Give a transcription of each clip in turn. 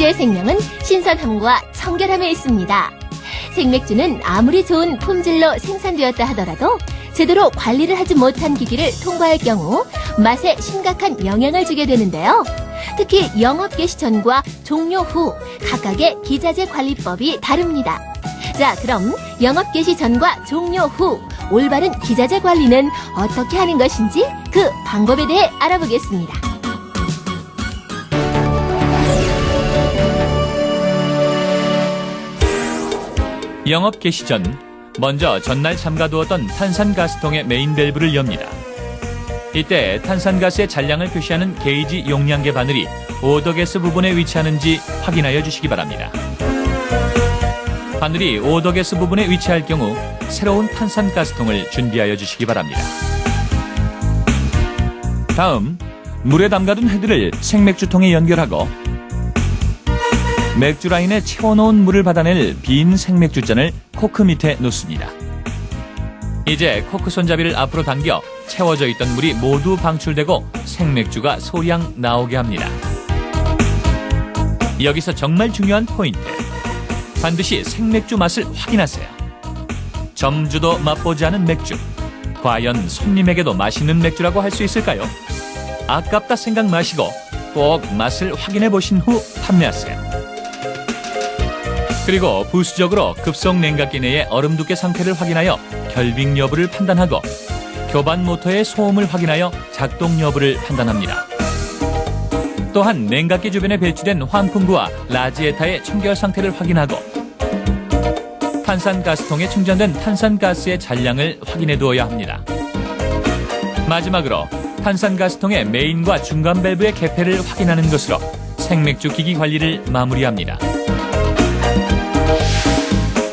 생맥주의 생명은 신선함과 청결함에 있습니다. 생맥주는 아무리 좋은 품질로 생산되었다 하더라도 제대로 관리를 하지 못한 기기를 통과할 경우 맛에 심각한 영향을 주게 되는데요. 특히 영업 개시 전과 종료 후 각각의 기자재 관리법이 다릅니다. 자, 그럼 영업 개시 전과 종료 후 올바른 기자재 관리는 어떻게 하는 것인지 그 방법에 대해 알아보겠습니다. 영업 개시 전 먼저 전날 잠가두었던 탄산가스통의 메인 밸브를 엽니다. 이때 탄산가스의 잔량을 표시하는 게이지 용량계 바늘이 오더게스 부분에 위치하는지 확인하여 주시기 바랍니다. 바늘이 오더게스 부분에 위치할 경우 새로운 탄산가스통을 준비하여 주시기 바랍니다. 다음 물에 담가둔 헤드를 생맥주통에 연결하고 맥주 라인에 채워놓은 물을 받아낼 빈 생맥주 잔을 코크 밑에 놓습니다. 이제 코크 손잡이를 앞으로 당겨 채워져 있던 물이 모두 방출되고 생맥주가 소량 나오게 합니다. 여기서 정말 중요한 포인트. 반드시 생맥주 맛을 확인하세요. 점주도 맛보지 않은 맥주. 과연 손님에게도 맛있는 맥주라고 할 수 있을까요? 아깝다 생각 마시고 꼭 맛을 확인해 보신 후 판매하세요. 그리고 부수적으로 급속 냉각기 내의 얼음 두께 상태를 확인하여 결빙 여부를 판단하고 교반 모터의 소음을 확인하여 작동 여부를 판단합니다. 또한 냉각기 주변에 배치된 환풍구와 라지에타의 청결 상태를 확인하고 탄산가스통에 충전된 탄산가스의 잔량을 확인해 두어야 합니다. 마지막으로 탄산가스통의 메인과 중간 밸브의 개폐를 확인하는 것으로 생맥주 기기 관리를 마무리합니다.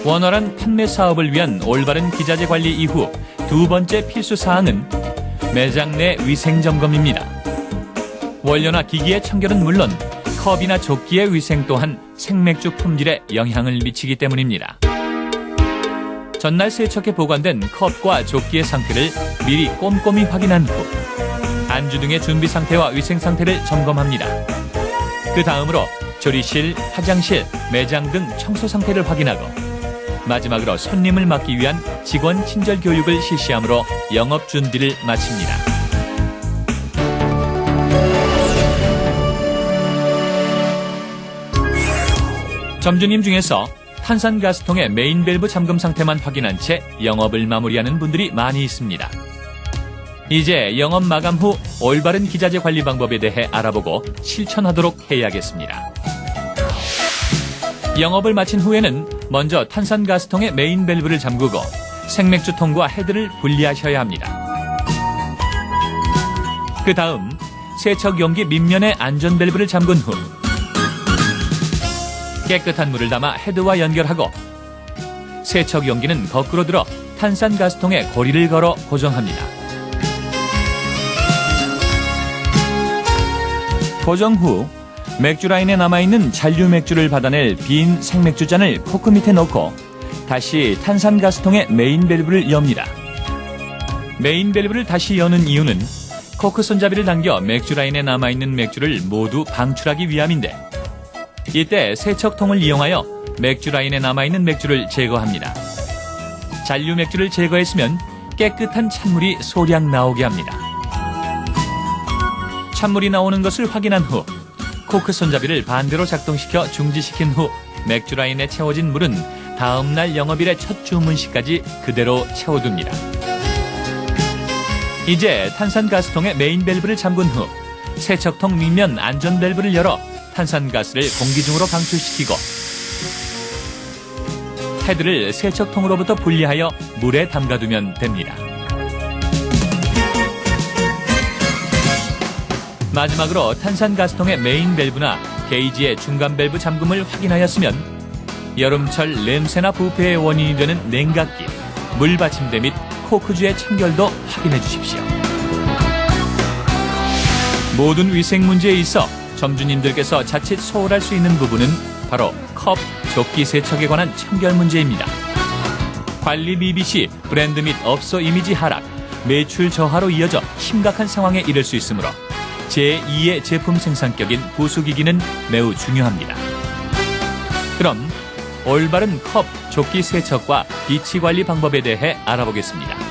원활한 판매 사업을 위한 올바른 기자재 관리 이후 두 번째 필수 사항은 매장 내 위생 점검입니다. 원료나 기기의 청결은 물론 컵이나 조끼의 위생 또한 생맥주 품질에 영향을 미치기 때문입니다. 전날 세척해 보관된 컵과 조끼의 상태를 미리 꼼꼼히 확인한 후 안주 등의 준비 상태와 위생 상태를 점검합니다. 그 다음으로 조리실, 화장실, 매장 등 청소 상태를 확인하고 마지막으로 손님을 막기 위한 직원 친절 교육을 실시함으로 영업 준비를 마칩니다. 점주님 중에서 탄산가스통의 메인 밸브 잠금 상태만 확인한 채 영업을 마무리하는 분들이 많이 있습니다. 이제 영업 마감 후 올바른 기자재 관리 방법에 대해 알아보고 실천하도록 해야겠습니다. 영업을 마친 후에는 먼저 탄산가스통의 메인 밸브를 잠그고 생맥주통과 헤드를 분리하셔야 합니다. 그 다음 세척 용기 밑면의 안전 밸브를 잠근 후 깨끗한 물을 담아 헤드와 연결하고 세척 용기는 거꾸로 들어 탄산가스통에 고리를 걸어 고정합니다. 고정 후 맥주 라인에 남아있는 잔류 맥주를 받아낼 빈 생맥주 잔을 코크 밑에 넣고 다시 탄산가스통의 메인 밸브를 엽니다. 메인 밸브를 다시 여는 이유는 코크 손잡이를 당겨 맥주 라인에 남아있는 맥주를 모두 방출하기 위함인데 이때 세척통을 이용하여 맥주 라인에 남아있는 맥주를 제거합니다. 잔류 맥주를 제거했으면 깨끗한 찬물이 소량 나오게 합니다. 찬물이 나오는 것을 확인한 후 코크 손잡이를 반대로 작동시켜 중지시킨 후 맥주 라인에 채워진 물은 다음날 영업일의 첫 주문 시까지 그대로 채워둡니다. 이제 탄산가스통의 메인 밸브를 잠근 후 세척통 밑면 안전 밸브를 열어 탄산가스를 공기 중으로 방출시키고 헤드를 세척통으로부터 분리하여 물에 담가두면 됩니다. 마지막으로 탄산가스통의 메인 밸브나 게이지의 중간 밸브 잠금을 확인하였으면 여름철 냄새나 부패의 원인이 되는 냉각기, 물받침대 및 코크주의 청결도 확인해 주십시오. 모든 위생 문제에 있어 점주님들께서 자칫 소홀할 수 있는 부분은 바로 컵, 조끼 세척에 관한 청결 문제입니다. 관리 시 브랜드 및 업소 이미지 하락, 매출 저하로 이어져 심각한 상황에 이를 수 있으므로 제2의 제품 생산격인 보수기기는 매우 중요합니다. 그럼 올바른 컵, 조끼 세척과 비치 관리 방법에 대해 알아보겠습니다.